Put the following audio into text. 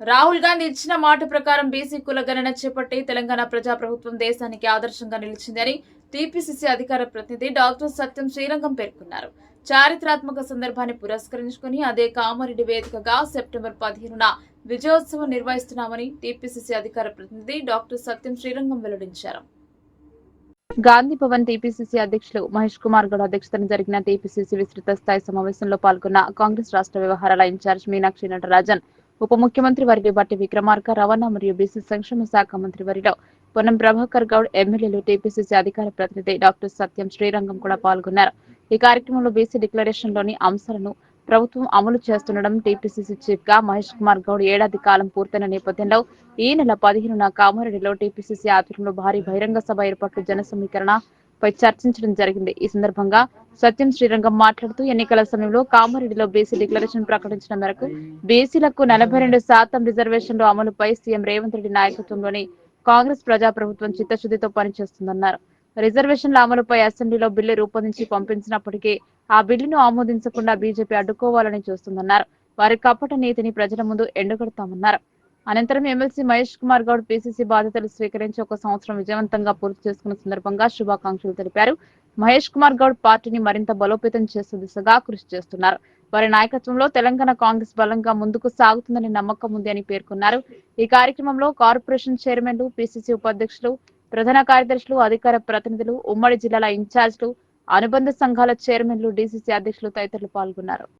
రాహుల్ గాంధీ ఇచ్చిన మాట ప్రకారం బీసీ కుల గణన చేపట్టి తెలంగాణ ప్రజాప్రభుత్వం దేశానికి ఆదర్శంగా నిలిచిందని టీపీసీసీ అధికార ప్రతినిధి డాక్టర్ సత్యం శ్రీరంగం పేర్కొన్నారు. చారిత్రాత్మక సందర్భాన్ని పురస్కరించుకుని అదే కామారెడ్డి వేదికగా సెప్టెంబర్ పదిహేనున విజయోత్సవం నిర్వహిస్తున్నామని టీపీసీసీ అధికార ప్రతినిధి డాక్టర్ సత్యం శ్రీరంగం వెల్లడించారు. గాంధీ భవన్ టీపీసీసీ అధ్యక్షులు మహేష్ కుమార్ గౌడ్ అధ్యక్షతన జరిగిన టీపీసీసీ విస్తృత స్థాయి సమావేశంలో పాల్గొన్న కాంగ్రెస్ రాష్ట్ర వ్యవహారాల ఇన్ఛార్జ్ మీనాక్షి నటరాజన్ ఉప ముఖ్యమంత్రి వర్యులు బట్టి విక్రమార్క రవాణా మరియు బీసీ సంక్షేమ శాఖ మంత్రి వరిలో పొన్నం ప్రభాకర్ గౌడ్ ఎమ్మెల్యేలు టీపీసీసీ అధికార ప్రతినిధి డాక్టర్ సత్యం శ్రీరంగం కూడా పాల్గొన్నారు. ఈ కార్యక్రమంలో బీసీ డిక్లరేషన్లోని అంశాలను ప్రభుత్వం అమలు చేస్తుండడం టీపీసీసీ చీఫ్గా మహేష్ కుమార్ గౌడ్ ఏడాది కాలం పూర్తయిన నేపథ్యంలో ఈ నెల పదిహేనున కామారెడ్డిలో టీపీసీసీ ఆధ్వర్యంలో భారీ బహిరంగ సభ ఏర్పాట్లు జన సమీకరణ పై చర్చించడం జరిగింది. ఈ సందర్భంగా సత్యం శ్రీరంగం మాట్లాడుతూ ఎన్నికల సమయంలో కామారెడ్డిలో బీసీ డిక్లరేషన్ ప్రకటించిన మేరకు బీసీలకు నలభై రెండు శాతం రిజర్వేషన్లు అమలుపై సీఎం రేవంత్ రెడ్డి నాయకత్వంలోని కాంగ్రెస్ ప్రజాప్రభుత్వం చిత్తశుద్ధితో పనిచేస్తుందన్నారు. రిజర్వేషన్ల అమలుపై అసెంబ్లీలో బిల్లు రూపొందించి పంపించినప్పటికీ ఆ బిల్లును ఆమోదించకుండా బీజేపీ అడ్డుకోవాలని చూస్తుందన్నారు. వారి కపట నీతిని ప్రజల ముందు ఎండగడతామన్నారు. అనంతరం ఎమ్మెల్సీ మహేష్ కుమార్ గౌడ్ పీసీసీ బాధ్యతలు స్వీకరించి ఒక సంవత్సరం విజయవంతంగా పూర్తి చేసుకున్న సందర్భంగా శుభాకాంక్షలు తెలిపారు. మహేష్ కుమార్ గౌడ్ పార్టీని మరింత బలోపేతం చేసే దిశగా కృషి చేస్తున్నారు. వారి నాయకత్వంలో తెలంగాణ కాంగ్రెస్ బలంగా ముందుకు సాగుతుందని నమ్మకం ఉంది అని పేర్కొన్నారు. ఈ కార్యక్రమంలో కార్పొరేషన్ చైర్మన్లు పిసిసి ఉపాధ్యక్షులు ప్రధాన కార్యదర్శులు అధికార ప్రతినిధులు ఉమ్మడి జిల్లాల ఇన్ఛార్జ్లు అనుబంధ సంఘాల చైర్మన్లు డిసిసి అధ్యక్షులు తదితరులు పాల్గొన్నారు.